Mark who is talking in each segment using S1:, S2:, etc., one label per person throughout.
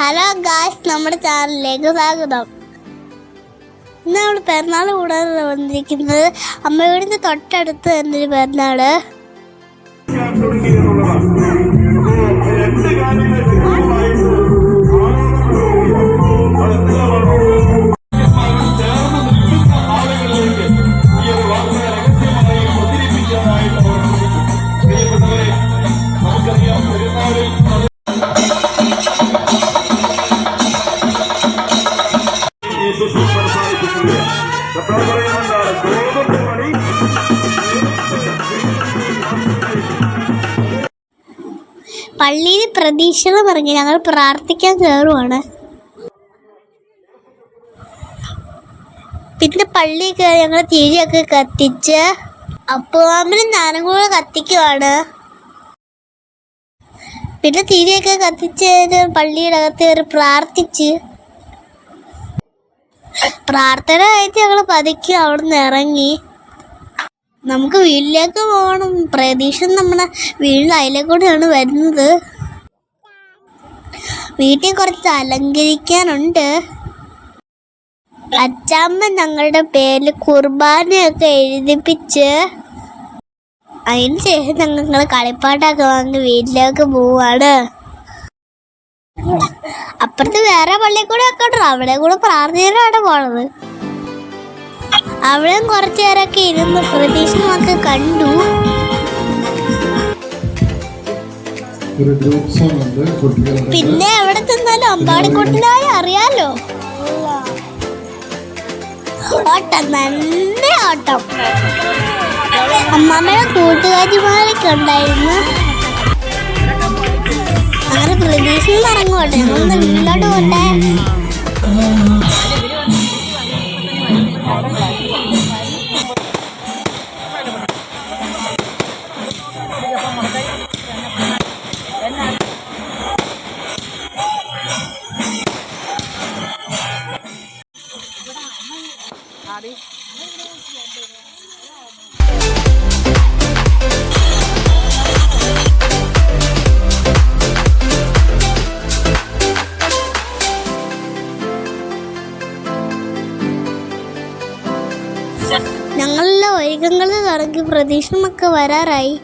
S1: Hello guys നമ്മുടെ ചാനലിലേക്ക് സ്വാഗതം. ഇന്ന് നമ്മൾ പെരുന്നാൾ കൂടാതെ വന്നിരിക്കുന്നത് അമ്മ വീടിന്റെ തൊട്ടടുത്ത്
S2: തന്നൊരു അപ്പോൾ രണ്ട് കാര്യങ്ങൾ
S1: പള്ളിയിൽ പ്രതീക്ഷകൾ പറഞ്ഞ് ഞങ്ങൾ പ്രാർത്ഥിക്കാൻ കയറുവാണ് പിന്നെ പള്ളി കയറി ഞങ്ങൾ തിരിയൊക്കെ കത്തിച്ച് അപ്പുവാമ്പിനും ഞാനും കൂടെ കത്തിക്കുവാണ്. പിന്നെ തിരിയൊക്കെ കത്തിച്ച് പള്ളിയുടെ അകത്ത് കയറി പ്രാർത്ഥിച്ച് പ്രാർത്ഥന കഴിഞ്ഞ് ഞങ്ങൾ പതുക്കി അവിടെ നിന്ന് ഇറങ്ങി. നമുക്ക് വീട്ടിലേക്ക് പോകണം. പ്രതീക്ഷ നമ്മുടെ വീടിന്റെ അതിലേക്കൂടെയാണ് വരുന്നത്. വീട്ടിൽ കുറച്ച് അലങ്കരിക്കാനുണ്ട്. അച്ചാമ്മ ഞങ്ങളുടെ പേരിൽ കുർബാനയൊക്കെ എഴുതിപ്പിച്ച് അതിന് ശേഷം ഞങ്ങൾ കളിപ്പാട്ടൊക്കെ വാങ്ങി വീട്ടിലേക്ക് പോവാണ്. അപ്പുറത്ത് വേറെ പള്ളിയിൽ കൂടെ ഒക്കെ ഉണ്ടോ. അവിടെ കൂടെ പ്രാർത്ഥനയിലാണ് പോണത്. അവിടെയും കുറച്ചു നേരമൊക്കെ ഇരുന്ന് പ്രതീക്ഷണമൊക്കെ കണ്ടു. പിന്നെ എവിടെ ചെന്നാലും അമ്പാടിക്കുട്ടനായി അറിയാലോ? ഓട്ടം നല്ല ഓട്ടം. അമ്മാമ്മയുടെ കൂട്ടുകാരിമാരൊക്കെ ഉണ്ടായിരുന്നു. അങ്ങനെ പ്രതീക്ഷയിൽ ഇറങ്ങോട്ടെ ഞങ്ങളൊന്ന് വീട്ടിലോട്ട് പോട്ടെ ഞങ്ങളെല്ലാം ഒരുക്കങ്ങൾ തുടങ്ങി പ്രതീക്ഷണമൊക്കെ വരാറായി.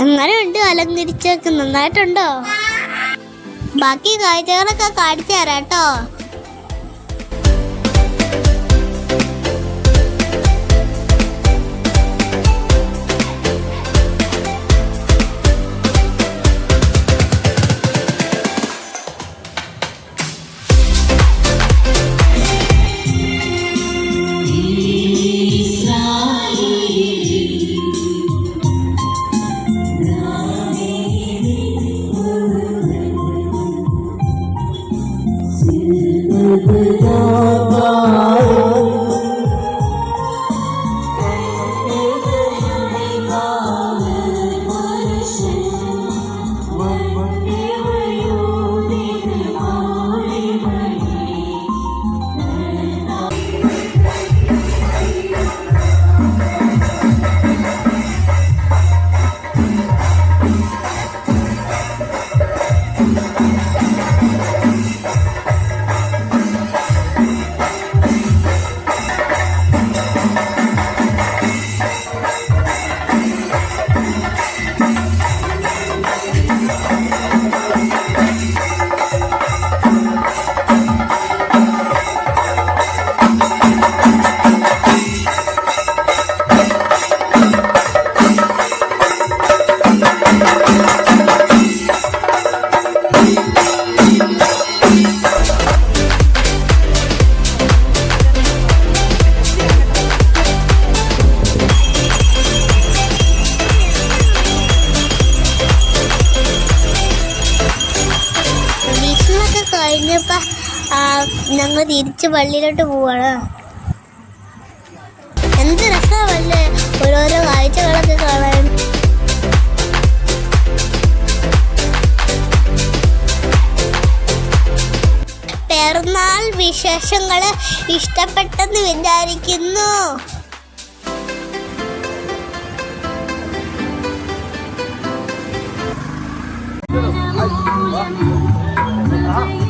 S1: എങ്ങനെയുണ്ട് അലങ്കരിച്ചൊക്കെ നന്നായിട്ടുണ്ടോ? ബാക്കി കാഴ്ചകളൊക്കെ കാണിച്ചു തരാം കേട്ടോ. കഴിഞ്ഞപ്പോ ഞങ്ങൾ തിരിച്ച് പള്ളിയിലോട്ട് പോവാണ്. എന്ത് രസമല്ലേ ഓരോരോ കാഴ്ചകളൊക്കെ കാണാൻ. പിറന്നാൾ വിശേഷങ്ങൾ ഇഷ്ടപ്പെട്ടെന്ന് വിചാരിക്കുന്നു ും.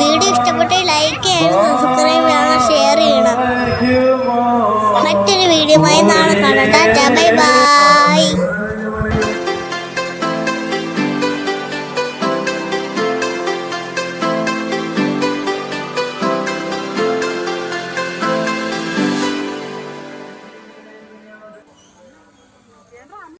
S1: വീഡിയോ ഇഷ്ടപ്പെട്ട് ലൈക്ക് ചെയ്യണം സബ്സ്ക്രൈബ് ചെയ്യണം ഷെയർ ചെയ്യണം. മറ്റൊരു വീഡിയോയുമായി നാളെ കാണാം.